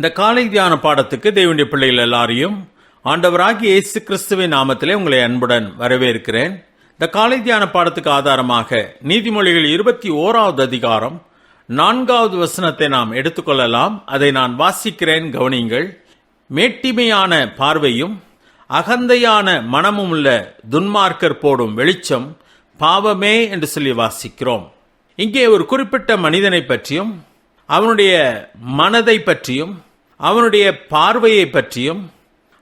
இந்த காலை தியான பாடத்துக்கு தேவனுடைய பிள்ளைகள் எல்லாரையும் ஆண்டவராகிய இயேசு கிறிஸ்துவின் நாமத்திலே உங்களை அன்புடன் வரவேற்கிறேன். இந்த காலை தியான பாடத்துக்கு ஆதாரமாக நீதிமொழிகள் இருபத்தி ஓராவது அதிகாரம் நான்காவது வசனத்தை நாம் எடுத்துக்கொள்ளலாம். அதை நான் வாசிக்கிறேன் கவனியுங்கள். மேட்டிமையான பார்வையும் அகந்தையான மனமும் உள்ள துன்மார்க்கர் போடும் வெளிச்சம் பாவமே என்று சொல்லி வாசிக்கிறோம். இங்கே ஒரு குறிப்பிட்ட மனிதனை பற்றியும் அவனுடைய மனதை பற்றியும் அவனுடைய பார்வையை பற்றியும்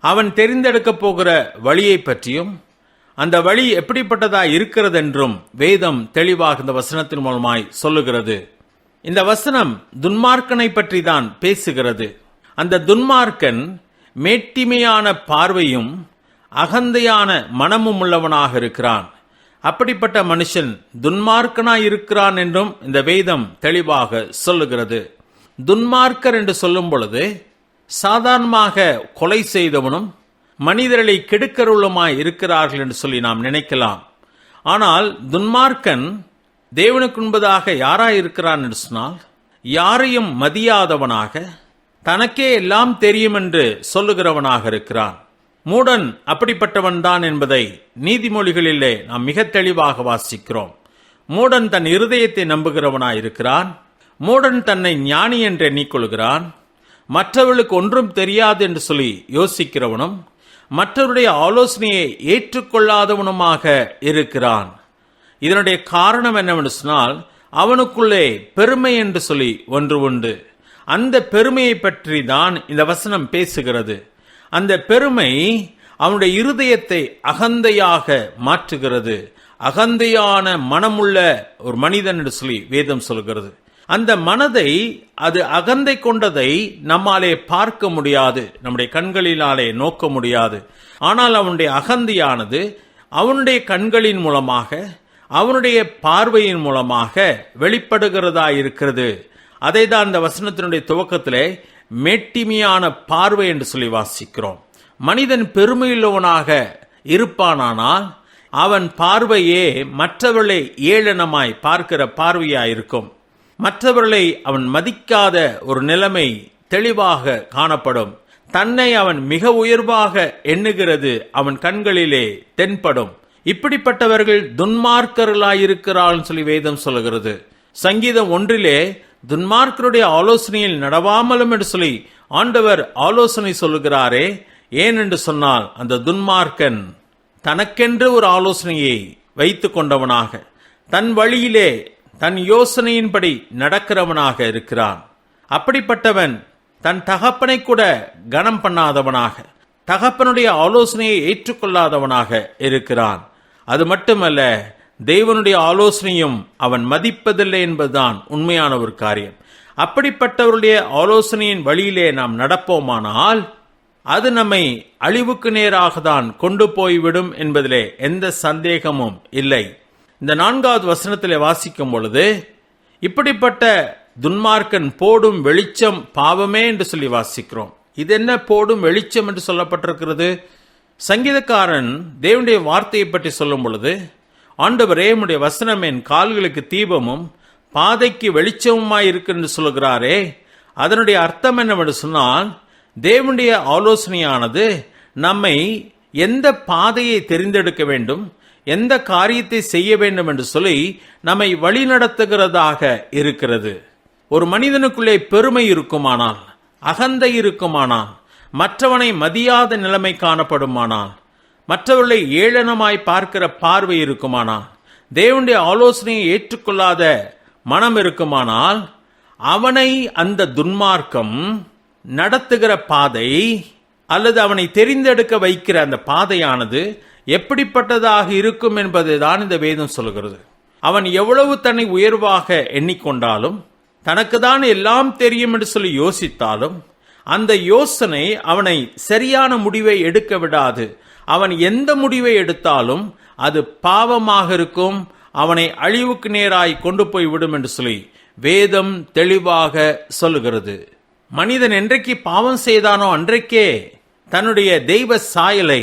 அவன் தெரிந்தெடுக்கப் போகிற வழியை பற்றியும் அந்த வழி எப்படிப்பட்டதா இருக்கிறதென்றும் வேதம் தெளிவாக இந்த வசனத்தின் மூலமாய் சொல்லுகிறது. இந்த வசனம் துன்மார்க்கனை பற்றி தான் பேசுகிறது. அந்த துன்மார்க்கன் மேட்டிமையான பார்வையும் அகந்தையான மனமும் உள்ளவனாக இருக்கிறான். அப்படிப்பட்ட மனுஷன் துன்மார்க்கனாய் இருக்கிறான் என்றும் இந்த வேதம் தெளிவாக சொல்லுகிறது. துன்மார்க்கர் என்று சொல்லும் பொழுது சாதாரணமாக கொலை செய்தவனும் மனிதர்களை கெடுக்கருளுமாய் இருக்கிறார்கள் என்று சொல்லி நாம் நினைக்கலாம். ஆனால் துன்மார்க்கன் தேவனுக்கு உண்பதாக யாராய் இருக்கிறான் என்று சொன்னால் யாரையும் மதியாதவனாக தனக்கே எல்லாம் தெரியும் என்று சொல்லுகிறவனாக இருக்கிறான். மூடன் அப்படிப்பட்டவன்தான் என்பதை நீதிமொழிகளிலே நாம் மிக தெளிவாக வாசிக்கிறோம். மூடன் தன் இருதயத்தை நம்புகிறவனாய் இருக்கிறான். மூடன் தன்னை ஞானி என்று எண்ணிக்கொள்கிறான். மற்றவர்களுக்கு ஒன்றும் தெரியாது என்று சொல்லி யோசிக்கிறவனும் மற்றவருடைய ஆலோசனையை ஏற்றுக்கொள்ளாதவனுமாக இருக்கிறான். இதனுடைய காரணம் என்னவென்று சொன்னால் அவனுக்குள்ளே பெருமை என்று சொல்லி ஒன்று உண்டு. அந்த பெருமையை பற்றி தான் இந்த வசனம் பேசுகிறது. அந்த பெருமை அவனுடைய இருதயத்தை அகந்தையாக மாற்றுகிறது. அகந்தையான மனமுள்ள ஒரு மனிதன் என்று சொல்லி வேதம் சொல்கிறது. அந்த மனதை அது அகந்தை கொண்டதை நம்மாலே பார்க்க முடியாது. நம்முடைய கண்களினாலே நோக்க முடியாது. ஆனால் அவனுடைய அகந்தியானது அவனுடைய கண்களின் மூலமாக அவனுடைய பார்வையின் மூலமாக வெளிப்படுகிறதா இருக்கிறது. அதை தான் இந்த வசனத்தினுடைய துவக்கத்திலே மேட்டிமையான பார்வை என்று சொல்லி வாசிக்கிறோம். மனிதன் பெருமையுள்ளவனாக இருப்பானானால் அவன் பார்வையே மற்றவர்களை ஏளனமாய் பார்க்கிற பார்வையாயிருக்கும். மற்றவர்களை அவன் மதிக்காத ஒரு நிலைமை தெளிவாக காணப்படும். தன்னை அவன் மிக உயர்வாக எண்ணுகிறது அவன் கண்களிலே தென்படும். இப்படிப்பட்டவர்கள் துன்மார்க்கர்களாயிருக்கிறார்கள் சொல்லி வேதம் சொல்லுகிறது. சங்கீதம் ஒன்றிலே துன்மார்க்கருடைய ஆலோசனையில் நடவாமலும் என்று சொல்லி ஆண்டவர் ஆலோசனை சொல்லுகிறாரே ஏன் என்று சொன்னால் அந்த துன்மார்க்கன் தனக்கென்று ஒரு ஆலோசனையை வைத்து கொண்டவனாக தன் வழியிலே தன் யோசனையின்படி நடக்கிறவனாக இருக்கிறான். அப்படிப்பட்டவன் தன் தகப்பனை கூட கனம் பண்ணாதவனாக தகப்பனுடைய ஆலோசனையை ஏற்றுக்கொள்ளாதவனாக இருக்கிறான். அது மட்டுமல்ல தேவனுடைய ஆலோசனையும் அவன் மதிப்பதில்லை என்பதுதான் உண்மையான ஒரு காரியம். அப்படிப்பட்டவருடைய ஆலோசனையின் வழியிலே நாம் நடப்போமானால் அது நம்மை அழிவுக்கு நேராக தான் கொண்டு போய்விடும் என்பதிலே எந்த சந்தேகமும் இல்லை. இந்த நான்காவது வசனத்தில் வாசிக்கும் பொழுது இப்படிப்பட்ட துன்மார்க்கன் போடும் வெளிச்சம் பாவமே என்று சொல்லி வாசிக்கிறோம். இது என்ன போடும் வெளிச்சம் என்று சொல்லப்பட்டிருக்கிறது? சங்கீதக்காரன் தேவனுடைய வார்த்தையை பற்றி சொல்லும் பொழுது ஆண்டவர் ஏமுடைய வசனம் என் கால்களுக்கு தீபமும் பாதைக்கு வெளிச்சமுமாய் இருக்கு என்று சொல்கிறாரே அதனுடைய அர்த்தம் என்னவென்று சொன்னால் தேவனுடைய ஆலோசனையானது நம்மை எந்த பாதையை தெரிந்தெடுக்க வேண்டும் எந்த காரியத்தை செய்ய வேண்டும் என்று சொல்லி நம்மை வழிநடத்துகிறதாக இருக்கிறது. ஒரு மனிதனுக்குள்ளே பெருமை இருக்குமானால் அகந்தை இருக்குமானால் மற்றவனை மதியாத நிலைமை காணப்படுமானால் மற்றவர்களை ஏளனமாய் பார்க்கிற பார்வை இருக்குமானால் தேவனுடைய ஆலோசனையை ஏற்றுக்கொள்ளாத மனம் இருக்குமானால் அவனை அந்த துன்மார்க்கம் நடத்துகிற பாதை அல்லது அவனை தெரிந்தெடுக்க வைக்கிற அந்த பாதையானது எப்படிப்பட்டதாக இருக்கும் என்பதை தான் இந்த வேதம் சொல்கிறது. அவன் எவ்வளவு தன்னை உயர்வாக எண்ணிக்கொண்டாலும் தனக்கு தான் எல்லாம் தெரியும் என்று சொல்லி யோசித்தாலும் அந்த யோசனை அவனை சரியான முடிவை எடுக்க விடாது. அவன் எந்த முடிவை எடுத்தாலும் அது பாவமாக இருக்கும் அவனை அழிவுக்கு நேராய் கொண்டு போய் விடும் என்று சொல்லி வேதம் தெளிவாக சொல்லுகிறது. மனிதன் என்றைக்கு பாவம் செய்தானோ அன்றைக்கே தன்னுடைய தெய்வ சாயலை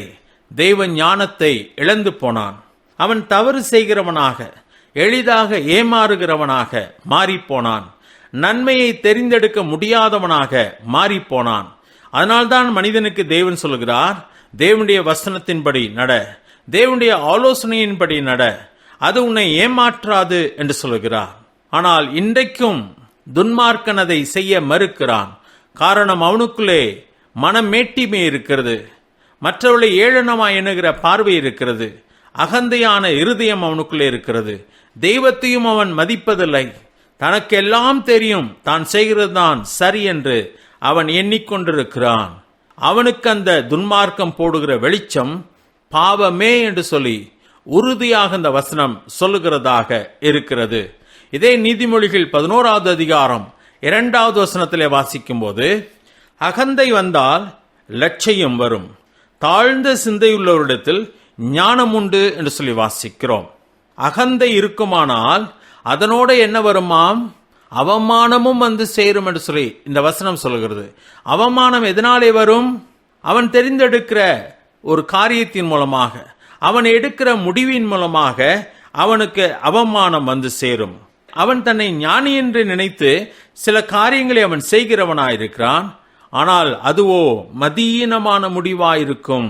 தெய்வ ஞானத்தை இழந்து போனான். அவன் தவறு செய்கிறவனாக எளிதாக ஏமாறுகிறவனாக மாறிப்போனான். நன்மையை தெரிந்தெடுக்க முடியாதவனாக மாறிப்போனான். அதனால்தான் மனிதனுக்கு தேவன் சொல்கிறார் தேவனுடைய வசனத்தின்படி நட தேவனுடைய ஆலோசனையின்படி நட அது உன்னை ஏமாற்றாது என்று சொல்கிறார் ஆனால் இன்றைக்கும் துன்மார்க்கன் அதை செய்ய மறுக்கிறான். காரணம் அவனுக்குள்ளே மனமேட்டிமை இருக்கிறது. மற்றவர்களை ஏழனமா எண்ணுகிற பார்வை இருக்கிறது. அகந்தையான இருதயம் அவனுக்குள்ளே இருக்கிறது. தெய்வத்தையும் அவன் மதிப்பதில்லை. தனக்கெல்லாம் தெரியும் தான் செய்கிறது தான் சரி என்று அவன் எண்ணிக்கொண்டிருக்கிறான். அவனுக்கு அந்த துன்மார்க்கம் போடுகிற வெளிச்சம் பாவமே என்று சொல்லி உறுதியாக இந்த வசனம் சொல்லுகிறதாக இருக்கிறது. இதே நீதிமொழிகள் பதினோராவது அதிகாரம் இரண்டாவது வசனத்திலே வாசிக்கும்போது அகந்தை வந்தால் லட்சியம் வரும். தாழ்ந்த சிந்தையுள்ளவரிடத்தில் ஞானம் உண்டு என்று சொல்லி வாசிக்கிறோம். அகந்தை இருக்குமானால் அதனோட என்ன வருமாம்? அவமானமும் வந்து சேரும் என்று சொல்லி இந்த வசனம் சொல்கிறது. அவமானம் எதனாலே வரும்? அவன் தெரிந்தெடுக்கிற ஒரு காரியத்தின் மூலமாக அவன் எடுக்கிற முடிவின் மூலமாக அவனுக்கு அவமானம் வந்து சேரும். அவன் தன்னை ஞானி என்று நினைத்து சில காரியங்களை அவன் செய்கிறவனாயிருக்கிறான். ஆனால் அதுவோ மதீனமான முடிவாயிருக்கும்.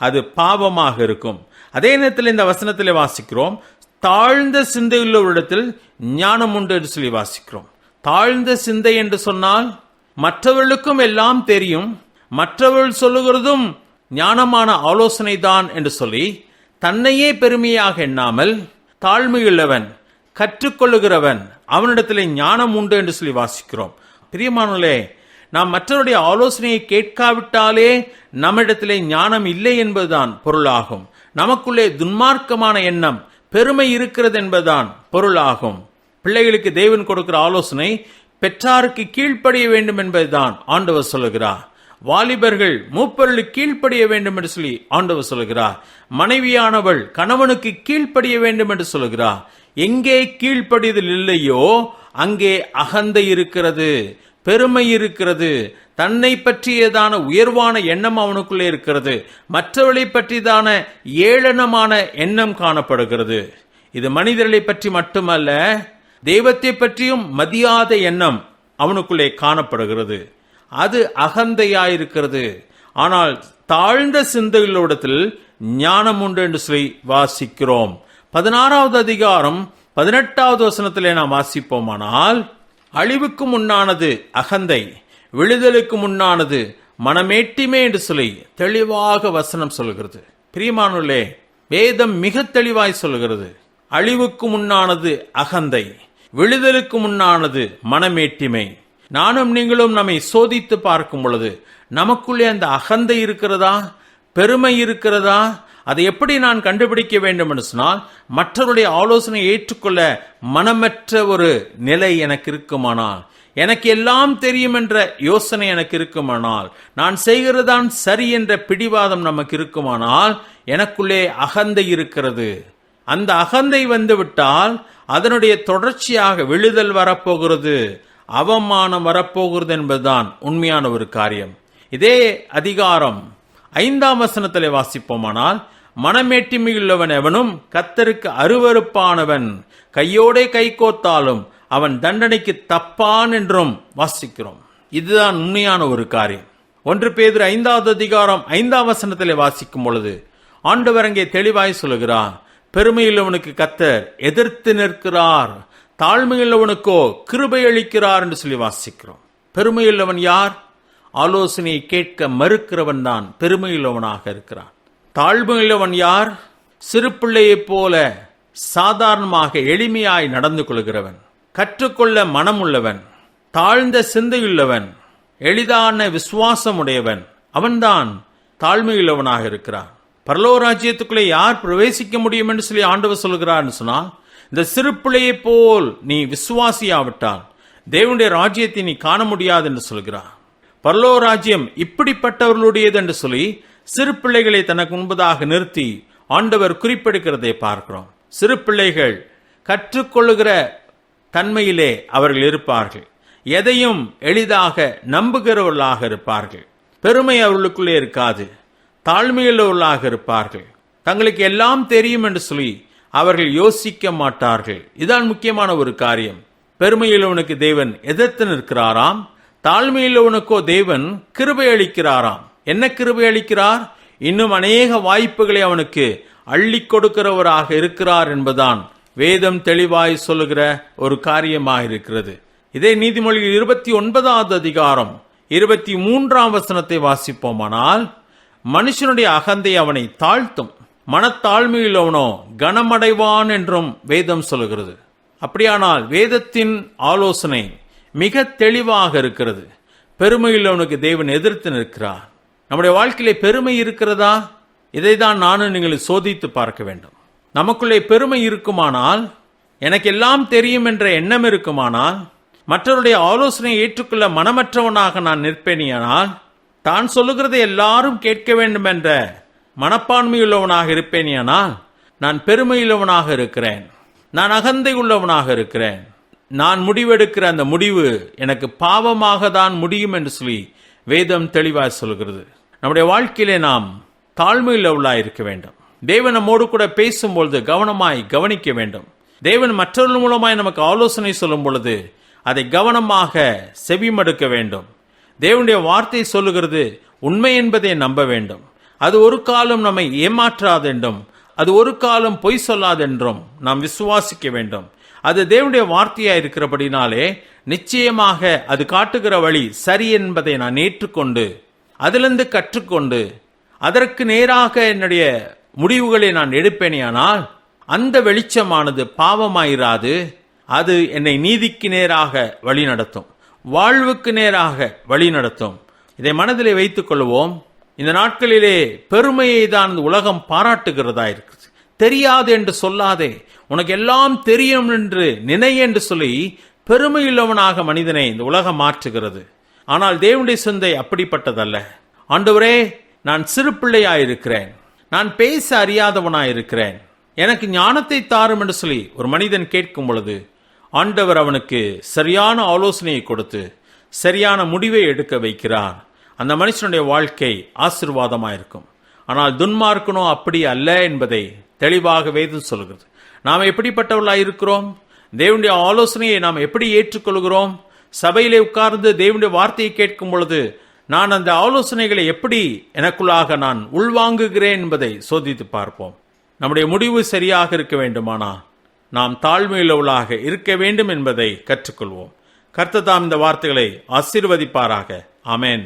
அது பாவமாக இருக்கும். அதே நேரத்தில் இந்த வசனத்தில் வாசிக்கிறோம் தாழ்ந்த சிந்தையுள்ளவரிடத்தில் ஞானம் உண்டு என்று சொல்லி வாசிக்கிறோம். தாழ்ந்த சிந்தை என்று சொன்னால் மற்றவர்களுக்கும் எல்லாம் தெரியும். மற்றவர்கள் சொல்லுகிறதும் ஞானமான ஆலோசனை தான் என்று சொல்லி தன்னையே பெருமையாக எண்ணாமல் தாழ்மையுள்ளவன் கற்றுக்கொள்ளுகிறவன் அவனிடத்தில் ஞானம் உண்டு என்று சொல்லி வாசிக்கிறோம். பிரியமானே நாம் மற்றவருடைய ஆலோசனையை கேட்காவிட்டாலே நம்மிடத்திலே ஞானம் இல்லை என்பதுதான் பொருளாகும். நமக்குள்ளே துன்மார்க்கமான எண்ணம் பெருமை இருக்கிறது என்பதுதான் பொருளாகும். பிள்ளைகளுக்கு தேவன் கொடுக்கிற ஆலோசனை பெற்றாருக்கு கீழ்ப்படிய வேண்டும் என்பதுதான் ஆண்டவர் சொல்லுகிறார். வாலிபர்கள் மூப்பர்களுக்கு கீழ்ப்படிய வேண்டும் என்று சொல்லி ஆண்டவர் சொல்லுகிறார். மனைவியானவள் கணவனுக்கு கீழ்ப்படிய வேண்டும் என்று சொல்லுகிறார். எங்கே கீழ்ப்படிதல் இல்லையோ அங்கே அகந்தை இருக்கிறது. பெருமை இருக்கிறது. தன்னை பற்றியதான உயர்வான எண்ணம் அவனுக்குள்ளே இருக்கிறது. மற்றவர்களை பற்றியதான ஏளனமான எண்ணம் காணப்படுகிறது. இது மனிதர்களை பற்றி மட்டுமல்ல தெய்வத்தை பற்றியும் மதியாத எண்ணம் அவனுக்குள்ளே காணப்படுகிறது. அது அகந்தையாயிருக்கிறது. ஆனால் தாழ்ந்த சிந்தைகளோடத்தில் ஞானம் உண்டு என்று சொல்லி வாசிக்கிறோம். பதினாறாவது அதிகாரம் பதினெட்டாவது வசனத்திலே நாம் வாசிப்போமானால் அழிவுக்கு முன்னானது அகந்தை விழுதலுக்கு முன்னானது மனமேட்டிமே என்று சொல்லி தெளிவாக வசனம் சொல்கிறது. பிரியமானுள்ளே வேதம் மிக தெளிவாய் சொல்கிறது. அழிவுக்கு முன்னானது அகந்தை விழுதலுக்கு முன்னானது மனமேட்டிமை. நானும் நீங்களும் நம்மை சோதித்து பார்க்கும் பொழுது நமக்குள்ளே அந்த அகந்தை இருக்கிறதா? பெருமை இருக்கிறதா? அதை எப்படி நான் கண்டுபிடிக்க வேண்டும் என்று சொன்னால் மற்றவருடைய ஆலோசனை ஏற்றுக்கொள்ள மனமற்ற ஒரு நிலை எனக்கு இருக்குமானால் எனக்கு எல்லாம் தெரியும் என்ற யோசனை எனக்கு இருக்குமானால் நான் செய்கிறதான் சரி என்ற பிடிவாதம் நமக்கு இருக்குமானால் எனக்குள்ளே அகந்தை இருக்கிறது. அந்த அகந்தை வந்துவிட்டால் அதனுடைய தொடர்ச்சியாக விழுதல் வரப்போகிறது அவமானம் வரப்போகிறது என்பதுதான் உண்மையான ஒரு காரியம். இதே அதிகாரம் ஐந்தாம் வசனத்திலே வாசிப்போமானால் மனமேட்டிமையுள்ளவன் எவனும் கத்தருக்கு அருவருப்பானவன். கையோடே கை கோத்தாலும் அவன் தண்டனைக்கு தப்பான் என்றும் வாசிக்கிறோம். இதுதான் உண்மையான ஒரு காரியம். ஒன்று பேர் ஐந்தாவது அதிகாரம் ஐந்தாம் வசனத்திலே வாசிக்கும் பொழுது ஆண்டவர் அங்கே தெளிவாய் சொல்லுகிறார் பெருமையுள்ளவனுக்கு கத்தர் எதிர்த்து நிற்கிறார் தாழ்மையுள்ளவனுக்கோ கிருபை அளிக்கிறார் என்று சொல்லி வாசிக்கிறோம். பெருமையுள்ளவன் யார்? ஆலோசனையை கேட்க மறுக்கிறவன் தான் பெருமையுள்ளவனாக இருக்கிறான். தாழ்மையுள்ளவன் யார்? சிறு பிள்ளையைப் போல சாதாரணமாக எளிமையாய் நடந்து கொள்கிறவன். கற்றுக்கொள்ள மனமுள்ளவன். தாழ்ந்த சிந்தையுள்ளவன். எளிதான விசுவாசம் உடையவன் அவன்தான் தாழ்மையுள்ளவனாக இருக்கிறான். பரலோ ராஜ்யத்துக்குள்ளே யார் பிரவேசிக்க முடியும் என்று சொல்லி ஆண்டவர் சொல்கிறான்னு சொன்னால் இந்த சிறு பிள்ளையைப் போல் நீ விசுவாசியாவிட்டால் தேவனுடைய ராஜ்யத்தை நீ காண முடியாது என்று சொல்கிறார். பரலோ ராஜ்யம் இப்படிப்பட்டவர்களுடையது என்று சொல்லி சிறு பிள்ளைகளை தனக்கு முன்பதாக நிறுத்தி ஆண்டவர் குறிப்பெடுக்கிறதை பார்க்கிறோம். சிறு பிள்ளைகள் கற்றுக்கொள்ளுகிற தன்மையிலே அவர்கள் இருப்பார்கள். எதையும் எளிதாக நம்புகிறவர்களாக இருப்பார்கள். பெருமை அவர்களுக்குள்ளே இருக்காது. தாழ்மையுள்ளவர்களாக இருப்பார்கள். தங்களுக்கு எல்லாம் தெரியும் என்று சொல்லி அவர்கள் யோசிக்க மாட்டார்கள். இதான் முக்கியமான ஒரு காரியம். பெருமையுள்ளவனுக்கு தேவன் எதிர்த்து நிற்கிறாராம். தாழ்மையுள்ளவனுக்கோ தேவன் கிருபை அளிக்கிறாராம். என்ன கிருபை அளிக்கிறார்? இன்னும் அநேக வாய்ப்புகளை அவனுக்கு அள்ளி கொடுக்கிறவராக இருக்கிறார் என்பதுதான் வேதம் தெளிவாய் சொல்லுகிற ஒரு காரியமாக இருக்கிறது இதே நீதிமொழியில் இருபத்தி ஒன்பதாவது அதிகாரம் இருபத்தி மூன்றாம் வசனத்தை வாசிப்போமானால் மனுஷனுடைய அகந்தை அவனை தாழ்த்தும். மனத்தாழ்மையில் அவனோ கனமடைவான் என்றும் வேதம் சொல்லுகிறது. அப்படியானால் வேதத்தின் ஆலோசனை மிக தெளிவாக இருக்கிறது. பெருமையுள்ளவனுக்கு தேவன் எதிர்த்து நிற்கிறார். நம்முடைய வாழ்க்கையிலே பெருமை இருக்கிறதா? இதை தான் நானும் நீங்கள் சோதித்து பார்க்க வேண்டும். நமக்குள்ளே பெருமை இருக்குமானால் எனக்கு எல்லாம் தெரியும் என்ற எண்ணம் இருக்குமானால் மற்றவருடைய ஆலோசனையை ஏற்றுக்கொள்ள மனமற்றவனாக நான் நிற்பேனியானால் தான் சொல்லுகிறதை எல்லாரும் கேட்க வேண்டும் என்ற மனப்பான்மையுள்ளவனாக இருப்பேனியானால் நான் பெருமையுள்ளவனாக இருக்கிறேன். நான் அகந்தை உள்ளவனாக இருக்கிறேன். நான் முடிவெடுக்கிற அந்த முடிவு எனக்கு பாவமாக தான் முடியும் என்று சொல்லி வேதம் தெளிவாக சொல்கிறது. நம்முடைய வாழ்க்கையிலே நாம் தாழ்மையுள்ளவர்களாய் இருக்க வேண்டும். தேவன் நம்மோடு கூட பேசும்பொழுது கவனமாய் கவனிக்க வேண்டும். தேவன் மற்றவர்கள் மூலமாய் நமக்கு ஆலோசனை சொல்லும் பொழுது அதை கவனமாக செவிமடுக்க வேண்டும். தேவனுடைய வார்த்தை சொல்லுகிறது உண்மை என்பதை நம்ப வேண்டும். அது ஒரு காலம் நம்மை ஏமாற்றாதென்றும் அது ஒரு காலம் பொய் சொல்லாதென்றும் நாம் விசுவாசிக்க வேண்டும். அது தேவனுடைய வார்த்தையாக இருக்கிறபடினாலே நிச்சயமாக அது காட்டுகிற வழி சரி என்பதை நான் ஏற்றுக்கொண்டு அதிலிருந்து கற்றுக்கொண்டு அதற்கு நேராக என்னுடைய முடிவுகளை நான் எடுப்பேனேயானால் அந்த வெளிச்சமானது பாவமாயிராது அது என்னை நீதிக்கு நேராக வழி நடத்தும் வாழ்வுக்கு நேராக வழி நடத்தும். இதை மனதிலே வைத்துக் கொள்வோம். இந்த நாட்களிலே பெருமையை தான் இந்த உலகம் பாராட்டுகிறதா இருக்குது. தெரியாது என்று சொல்லாதே உனக்கு எல்லாம் தெரியும் என்று நினை என்று சொல்லி பெருமையுள்ளவனாக மனிதனை இந்த உலகம் மாற்றுகிறது. ஆனால் தேவனுடைய சிந்தை அப்படிப்பட்டதல்ல. ஆண்டவரே நான் சிறு பிள்ளையாயிருக்கிறேன். நான் பேச அறியாதவனாயிருக்கிறேன். எனக்கு ஞானத்தை தாரும் என்று சொல்லி ஒரு மனிதன் கேட்கும் பொழுது ஆண்டவர் அவனுக்கு சரியான ஆலோசனையை கொடுத்து சரியான முடிவை எடுக்க வைக்கிறார். அந்த மனுஷனுடைய வாழ்க்கை ஆசிர்வாதமாயிருக்கும். ஆனால் துன்மார்க்கனோ அப்படி அல்ல என்பதை தெளிவாக வேதம் சொல்கிறது. நாம் எப்படிப்பட்டவர்களாக இருக்கிறோம்? தேவனுடைய ஆலோசனையை நாம் எப்படி ஏற்றுக்கொள்கிறோம்? சபையிலே உட்கார்ந்து தேவனுடைய வார்த்தையை கேட்கும் பொழுது நான் அந்த ஆலோசனைகளை எப்படி எனக்குள்ளாக நான் உள்வாங்குகிறேன் என்பதை சோதித்து பார்ப்போம். நம்முடைய முடிவு சரியாக இருக்க வேண்டுமானா? நாம் தாழ்மையுள்ளவளாக இருக்க வேண்டும் என்பதை கற்றுக்கொள்வோம். கர்த்ததாம் இந்த வார்த்தைகளை ஆசீர்வதிப்பாராக. அமேன்